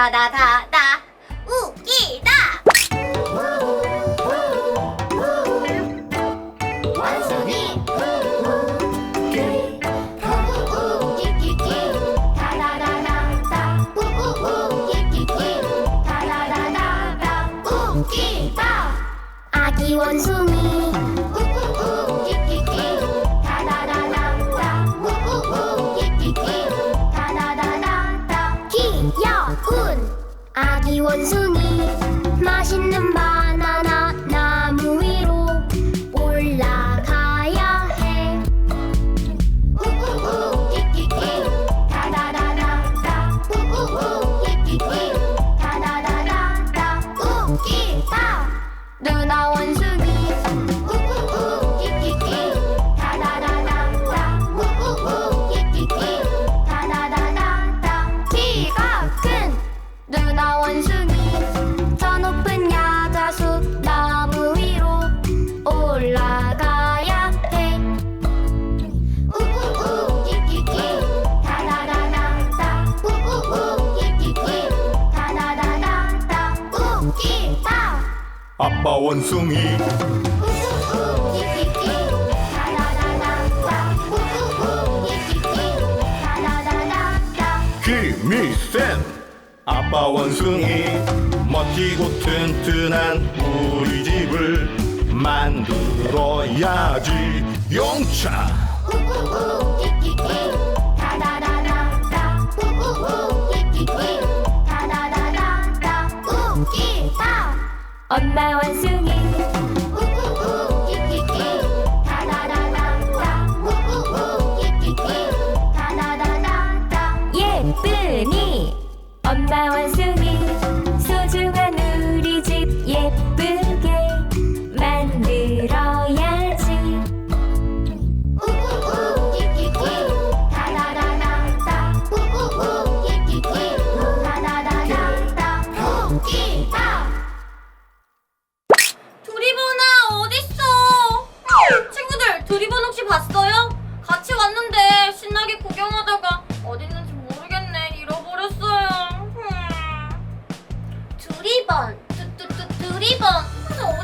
다다다다다. 웃기다. 완순이 원숭이. was unique. 우기다 아빠 원숭이 우우우 이끼끼 라라라라라 우우우 이끼끼 라라라라라 김일쌤 아빠 원숭이 멋지고 튼튼한 우리 집을 만들어야지 용차 우우우 이끼끼 엄마 원숭이.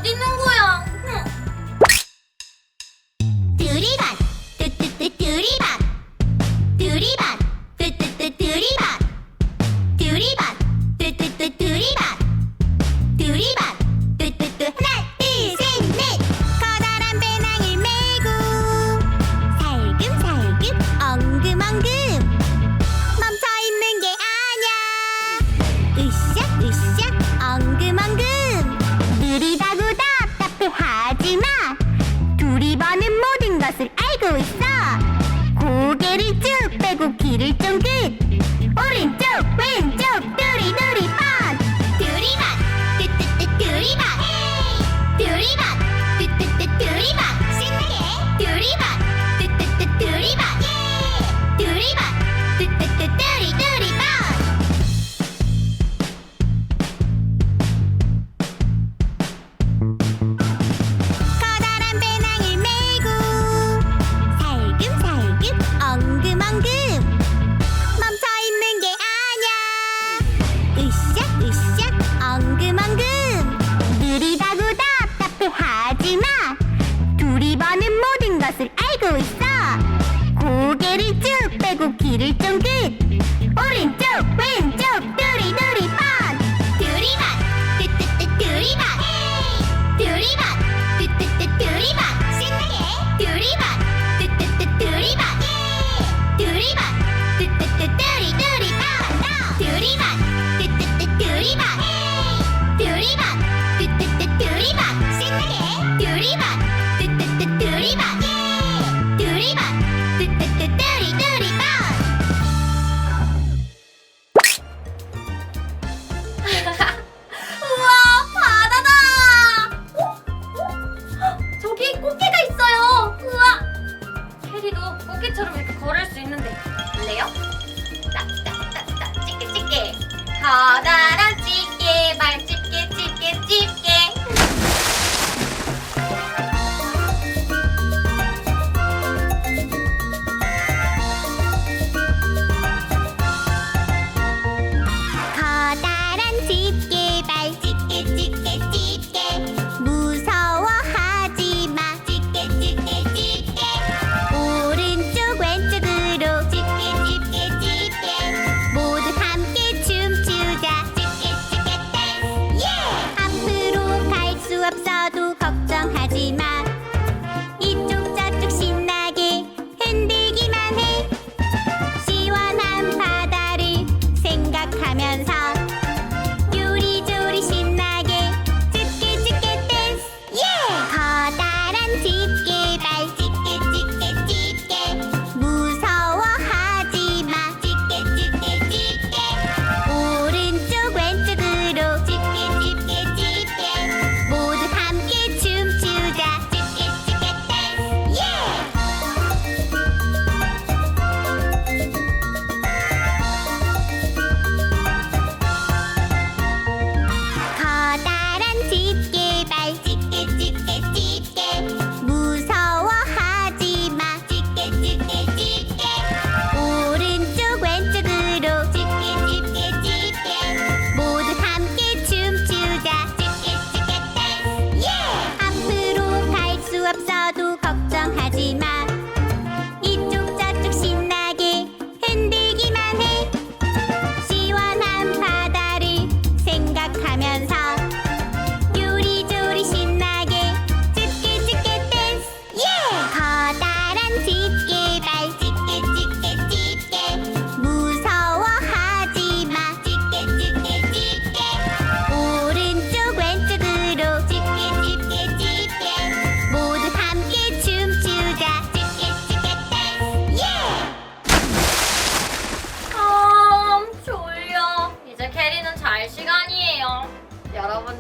어딨는 거야? 두리반. 뚜뚜뚜 두리반. 두리반. 뚜뚜뚜 두리반. 두리반. 뚜뚜뚜 두리반. 두리반. 뚜뚜뚜 하나 둘셋넷. 커다란 배낭을 메 길을 쫑긋 고기를 쫑긋. 오른쪽 왼쪽.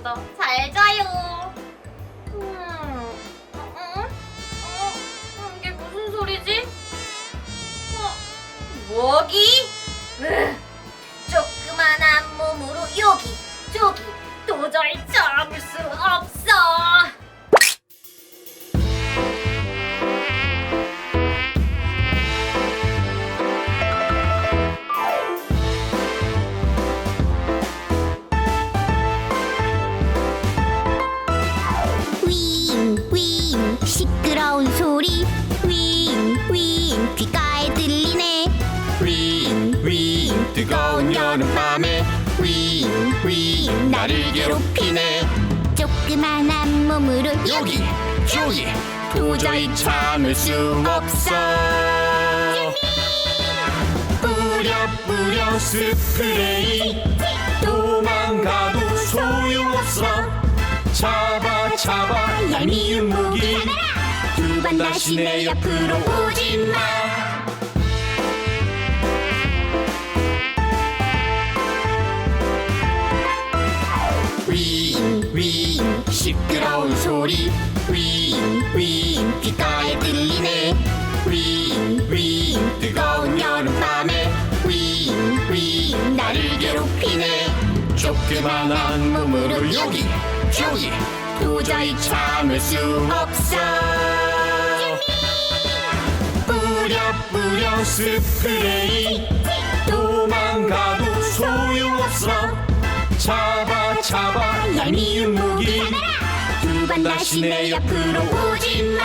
여러분도 잘 자요. 음, 음, 어, 이게 무슨 소리지? 어, 뭐기? 으, 조그만한 몸으로 여기, 시끄러운 소리. 윙 윙 귓가에 들리네. 윙 윙 뜨거운 여름밤에. 윙 윙 나를 괴롭히네. 조그만한 몸으로 여기 저기. 도저히 참을 수 없어. 뿌려 뿌려 스프레이. 도망가도 소용없어 잡아 잡아 얄미운 모기. 두 번 다시 내 옆으로 오지 마. 윙윙 시끄러운 소리. 윙윙 귓가에 들리네. 윙윙 뜨거운 여름밤에. 윙윙 나를 괴롭히네. 조그만한 몸으로 여기 저기 도저히 참을 수 없어. 뿌려 뿌려 스프레이. 도망가도 소용없어. 잡아 잡아 얄미운 모기. 두 번 다시 내 옆으로 오지 마.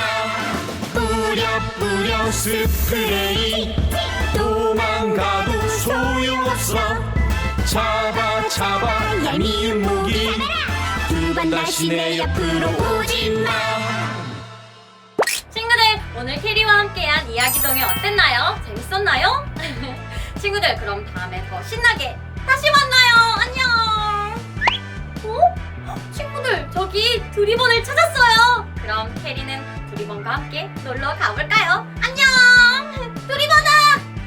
뿌려 뿌려 스프레이. 도망가도 소용없어. 잡아 잡아 얄미운 모기 두번 다시 내 옆으로 오지마 친구들 오늘 캐리와 함께한 이야기동이 어땠나요? 재밌었나요? 친구들 그럼 다음에 더 신나게 다시 만나요 안녕 어? 친구들 저기 두리번을 찾았어요 그럼 캐리는 두리번과 함께 놀러 가볼까요? 안녕 두리번아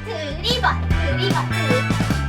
두리번 두리번 두리번